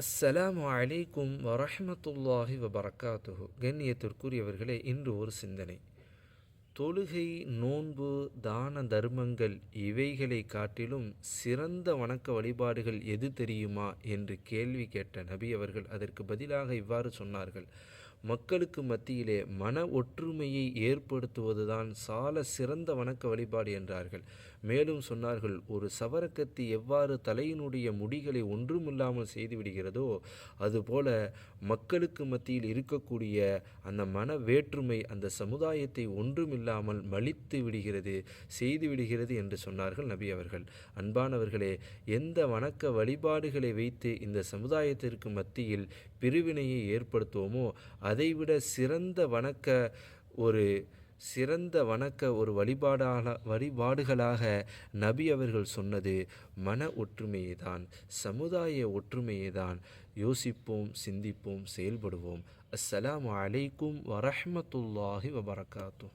அஸ்ஸலாமு அலைக்கும் வரஹமத்துல்லாஹி வபரகாத்துஹு. கண்ணியத்திற்குரியவர்களே இன்று ஒரு சிந்தனை. தொழுகை நோன்பு தான தர்மங்கள் இவைகளை காட்டிலும் சிறந்த வணக்க வழிபாடுகள் எது தெரியுமா? என்று கேள்வி கேட்ட நபி அவர்கள் அதற்கு பதிலாக இவ்வாறு சொன்னார்கள். மக்களுக்கு மத்தியிலே மன ஒற்றுமையை ஏற்படுத்துவதுதான் சால சிறந்த வணக்க வழிபாடு என்றார்கள். மேலும் சொன்னார்கள் ஒரு சவரக்கத்தி எவ்வாறு தலையினுடைய முடிகளை ஒன்றுமில்லாமல் செய்துவிடுகிறதோ அதுபோல மக்களுக்கு மத்தியில் இருக்கக்கூடிய அந்த மன வேற்றுமை அந்த சமுதாயத்தை ஒன்றுமில்லாமல் மலித்து விடுகிறது செய்து விடுகிறது என்று சொன்னார்கள் நபி அவர்கள். அன்பானவர்களே எந்த வணக்க வழிபாடுகளை வைத்து இந்த சமுதாயத்திற்கு மத்தியில் பிரிவினையை ஏற்படுத்துவோமோ அதைவிட சிறந்த வணக்க ஒரு சிறந்த வணக்க ஒரு வழிபாடாக வழிபாடுகளாக நபி அவர்கள் சொன்னது மன ஒற்றுமையை தான் சமுதாய ஒற்றுமையை தான் யோசிப்போம் சிந்திப்போம் செயல்படுவோம். அஸ்ஸலாம் அலைக்கும் வரஹமத்துல்லாஹி வபரகாத்தூ